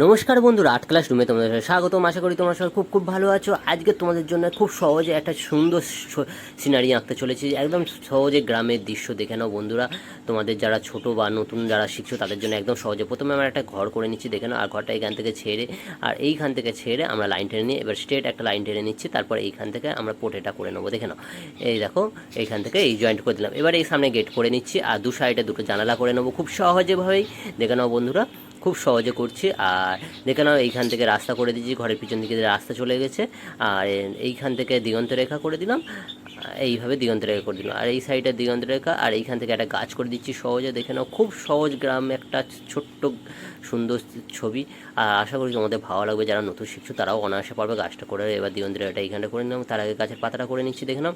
নমস্কার বন্ধুরা art class রুমে তোমাদের স্বাগতম। আশা করি তোমরা সবাই খুব খুব ভালো আছো। আজকে তোমাদের জন্য খুব সহজে একটা সুন্দর সিনারি আঁকতে চলেছি। একদম সহজে গ্রামের দৃশ্য দেখে নাও বন্ধুরা। তোমাদের যারা ছোট বা নতুন যারা শিখছো, তাদের জন্য একদম সহজে। প্রথমে আমরা একটা ঘর করে নিচ্ছি, দেখে নাও, আর ঘরটা এইখান থেকে ছেড়ে, আর এইখান থেকে ছেড়ে আমরা লাইন টেনে নিয়ে, এবার স্ট্রেট একটা লাইন টেনে নিচ্ছি, তারপর এইখান থেকে আমরা পোটেটা করে নেব, দেখে নাও। এই দেখো, এইখান থেকে এই জয়েন্ট করে দিলাম। এবার এই সামনে গেট করে নিচ্ছি, আর দু সাইডে দুটো জানালা করে নেব, খুব সহজেভাবেই। দেখে নাও বন্ধুরা খুব সহজে করছি। আর দেখে নাও, এইখান থেকে রাস্তা করে দিয়েছি, ঘরের পিছন দিকে রাস্তা চলে গেছে। আর এইখান থেকে দিগন্ত রেখা করে দিলাম। এইভাবে দিগন্ত রেখা করে দিলাম। আর এই সাইডে দিগন্ত রেখা আর এইখান থেকে একটা গাছ করে দিচ্ছি সহজে। দেখে নাও, খুব সহজ গ্রাম একটা ছোট্ট সুন্দর ছবি। আর আশা করি তোমাদের ভালো লাগবে। যারা নতুন শিখছো, তারাও অনায়াসে পারবে। গাছটা করে এবার দিগন্ত রেখাটা এইখানটা করে নিলাম। তার আগে গাছের পাতাটা করে নিচ্ছি, দেখে নাও।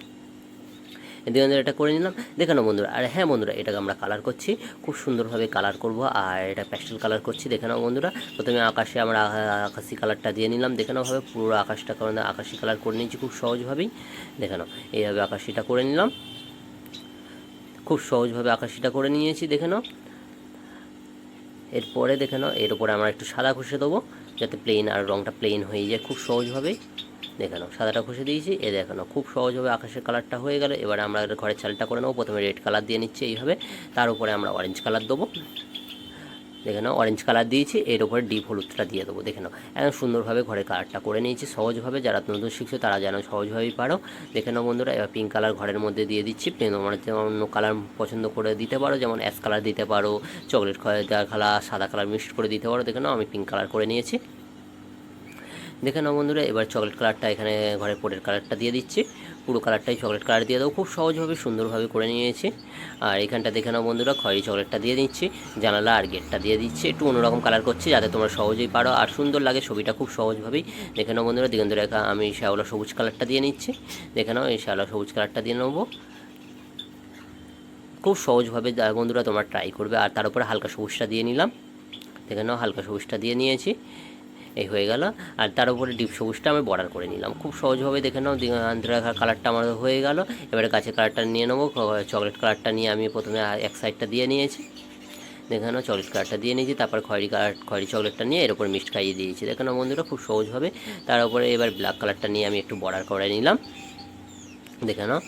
এদিকে এটা করে নিলাম। দেখে নাও বন্ধুরা, আর হ্যাঁ বন্ধুরা, এটাকে আমরা কালার করছি। খুব সুন্দরভাবে কালার করব, আর এটা প্যাস্টেল কালার করছি। দেখে নাও বন্ধুরা, প্রথমে আকাশে আমরা আকাশি কালারটা দিয়ে নিলাম। দেখে নাও পুরো আকাশটা কারণ আকাশি কালার করে নিয়েছি খুব সহজভাবেই। দেখে নাও, এইভাবে আকাশিটা করে নিলাম। খুব সহজভাবে আকাশিটা করে নিয়েছি, দেখে নাও। এরপরে দেখে নাও, এর উপরে আমরা একটু সাদা ঘষে দেবো, যাতে প্লেন আর রঙটা প্লেন হয়ে যায় খুব সহজভাবেই। দেখে নাও, সাদাটা ঘষে দিয়েছি, এ দেখে খুব সহজভাবে আকাশের কালারটা হয়ে গেল। এবারে আমরা ঘরের চালটা করে নেব, প্রথমে রেড কালার দিয়ে নিচ্ছি এইভাবে, তার উপরে আমরা অরেঞ্জ কালার দেবো। দেখে নাও অরেঞ্জ কালার দিয়েছি, এর উপরে ডিপ হলুদটা দিয়ে দেবো, দেখে নাও। একদম সুন্দরভাবে ঘরের কালারটা করে নিয়েছি, সহজভাবে যারা নতুন শিখছো তারা যেন সহজভাবেই পারো। দেখে নাও বন্ধুরা, এবার পিঙ্ক কালার ঘরের মধ্যে দিয়ে দিচ্ছি তোমার যেমন অন্য কালার পছন্দ করে দিতে পারো, যেমন অ্যাশ কালার দিতে পারো চকলেট কালার সাদা কালার মিক্সড করে দিতে পারো, দেখে নাও, আমি পিঙ্ক কালার করে নিয়েছি। দেখে নাও বন্ধুরা, এবার চকলেট কালারটা এখানে ঘরের পোটের কালারটা দিয়ে দিচ্ছি। পুরো কালারটাই চকলেট কালার দিয়ে দেবো, খুব সহজভাবে, সুন্দরভাবে করে নিয়েছি। আর এখানটা দেখে নাও বন্ধুরা, খয়েরি চকলেটটা দিয়ে দিচ্ছি, জানালা আর গেটটা দিয়ে দিচ্ছি, একটু অন্যরকম কালার করছি যাতে তোমরা সহজেই পারো। আর সুন্দর লাগে ছবিটা খুব সহজভাবেই। দেখে নাও বন্ধুরা দিগন্ত আমি শ্যাওলা সবুজ কালারটা দিয়ে নিচ্ছি। দেখে নাও, এই শ্যাওলা সবুজ কালারটা দিয়ে নেব। খুব সহজভাবে বন্ধুরা তোমরা ট্রাই করবে। আর তার উপরে হালকা সবুজটা দিয়ে নিলাম। দেখে নাও, হালকা সবুজটা দিয়ে নিয়েছি। এই হয়ে গেল। আর তার উপরে ডিপ সবুজটা আমি বর্ডার করে নিলাম। খুব সহজভাবে দেখে নাও আন্ধ্রাখার কালারটা আমার হয়ে গেল। এবারে গাছের কালারটা নিয়ে নেব চকলেট কালারটা নিয়ে আমি প্রথমে এক সাইডটা দিয়ে নিয়েছি। দেখে নাও চকলেট কালারটা দিয়ে নিয়েছি, তারপর খয়েরি কালার খয়েরি চকলেটটা নিয়ে এর উপর মিক্সড খাইয়ে দিয়েছি। দেখে নাও বন্ধুরা, খুব সহজভাবে। তার উপরে এবার ব্ল্যাক কালারটা নিয়ে আমি একটু বর্ডার করে নিলাম। দেখে নাও,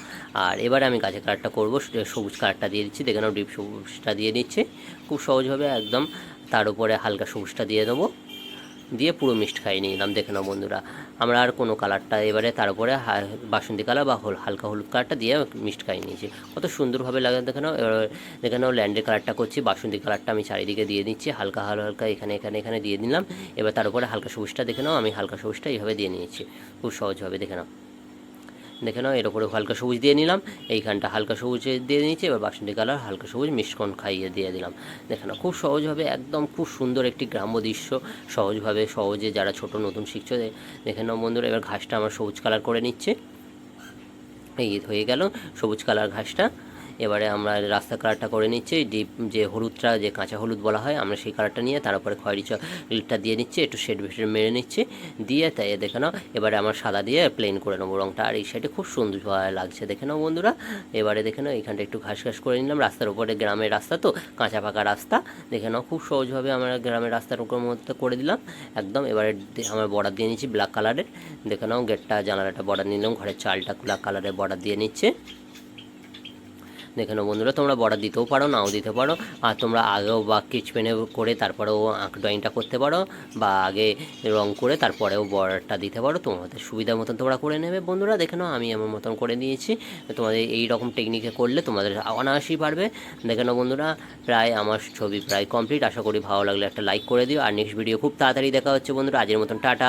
আর এবারে আমি গাছের কালারটা করব সবুজ কালারটা দিয়ে দিচ্ছি। দেখে নাও, ডিপ সবুজটা দিয়ে দিচ্ছি। খুব সহজভাবে একদম তার উপরে হালকা সবুজটা দিয়ে দেবো। দিয়ে পুরো মিক্সড খাইয়ে নিলাম দেখে নাও বন্ধুরা। আমরা আর কোনো কালারটা এবারে তারপরে বাসন্তী কালার বা হল, হালকা হলুদ কালারটা দিয়ে মিক্সড খাইয়ে নিয়েছি। কত সুন্দরভাবে লাগে দেখে নাও, এবার দেখে নাও ল্যান্ডের কালারটা করছি, বাসন্তী কালারটা আমি চারিদিকে দিয়ে দিচ্ছি, হালকা হালকা হালকা এখানে এখানে এখানে দিয়ে দিলাম। এবার তার উপরে হালকা সবুজটা দেখে নাও, আমি হালকা সবুজটা এইভাবে দিয়ে নিয়েছি, খুব সহজভাবে দেখে নাও। দেখে নাও, এর উপরে হালকা সবুজ দিয়ে নিলাম। এইখানটা হালকা সবুজ দিয়ে নিয়েছি, এবার বাসন্তী কালার হালকা সবুজ মিশ্রণ খাইয়ে দিয়ে দিলাম। দেখে নাও, খুব সহজভাবে, একদম খুব সুন্দর একটি গ্রাম্য দৃশ্য। সহজভাবে, সহজে যারা ছোট, নতুন শিখছো দেখে নাও বন্ধুরা, এবার ঘাসটা আমার সবুজ কালার করে নিচ্ছে। এই হয়ে গেল সবুজ কালার ঘাসটা। এবারে আমরা রাস্তা কালারটা করে নিচ্ছি ডিপ যে হলুদটা, যে কাঁচা হলুদ বলা হয়, আমরা সেই কালারটা নিয়ে তার উপরে খয়েরি চকলেটটা দিয়ে নিচ্ছি, একটু শেড ভেটে মেরে নিচ্ছি, দিয়ে তাই দেখে নাও, এবারে আমার সাদা দিয়ে প্লেন করে নেব রঙটা আর এই সাইডে খুব সুন্দর লাগছে, দেখে নাও বন্ধুরা, এবারে দেখে নাও এখানটা একটু ঘাস ঘাস করে নিলাম, রাস্তার উপরে গ্রামের রাস্তা তো, কাঁচা পাকা রাস্তা, দেখে নাও খুব সহজভাবে আমরা গ্রামের রাস্তার উপর মধ্যে করে দিলাম, একদম, এবারে আমরা বর্ডার দিয়ে নিচ্ছি ব্ল্যাক কালারের দেখে নাও গেটটা জানালাটা বর্ডার নিলাম, ঘরের চালটা ব্ল্যাক কালারের বর্ডার দিয়ে নিচ্ছে। দেখে নাও বন্ধুরা, তোমরা বর্ডার দিতেও পারো, নাও দিতে পারো, আর তোমরা আগেও বা কিচ পেনে করে তারপরেও আঁক ড্রয়িংটা করতে পারো, বা আগে রং করে তারপরেও বর্ডারটা দিতে পারো, তোমাদের সুবিধা মতন তোমরা করে নেবে। বন্ধুরা, দেখে নাও, আমি আমার মতন করে নিয়েছি তোমাদের এই রকম টেকনিকে করলে তোমাদের অনায়াসই পারবে। দেখে নাও বন্ধুরা, প্রায় আমার ছবি প্রায় কমপ্লিট আশা করি ভালো লাগলে একটা লাইক করে দিও, আর নেক্সট ভিডিও খুব তাড়াতাড়ি দেখা হচ্ছে বন্ধুরা আজের মতন টাটা।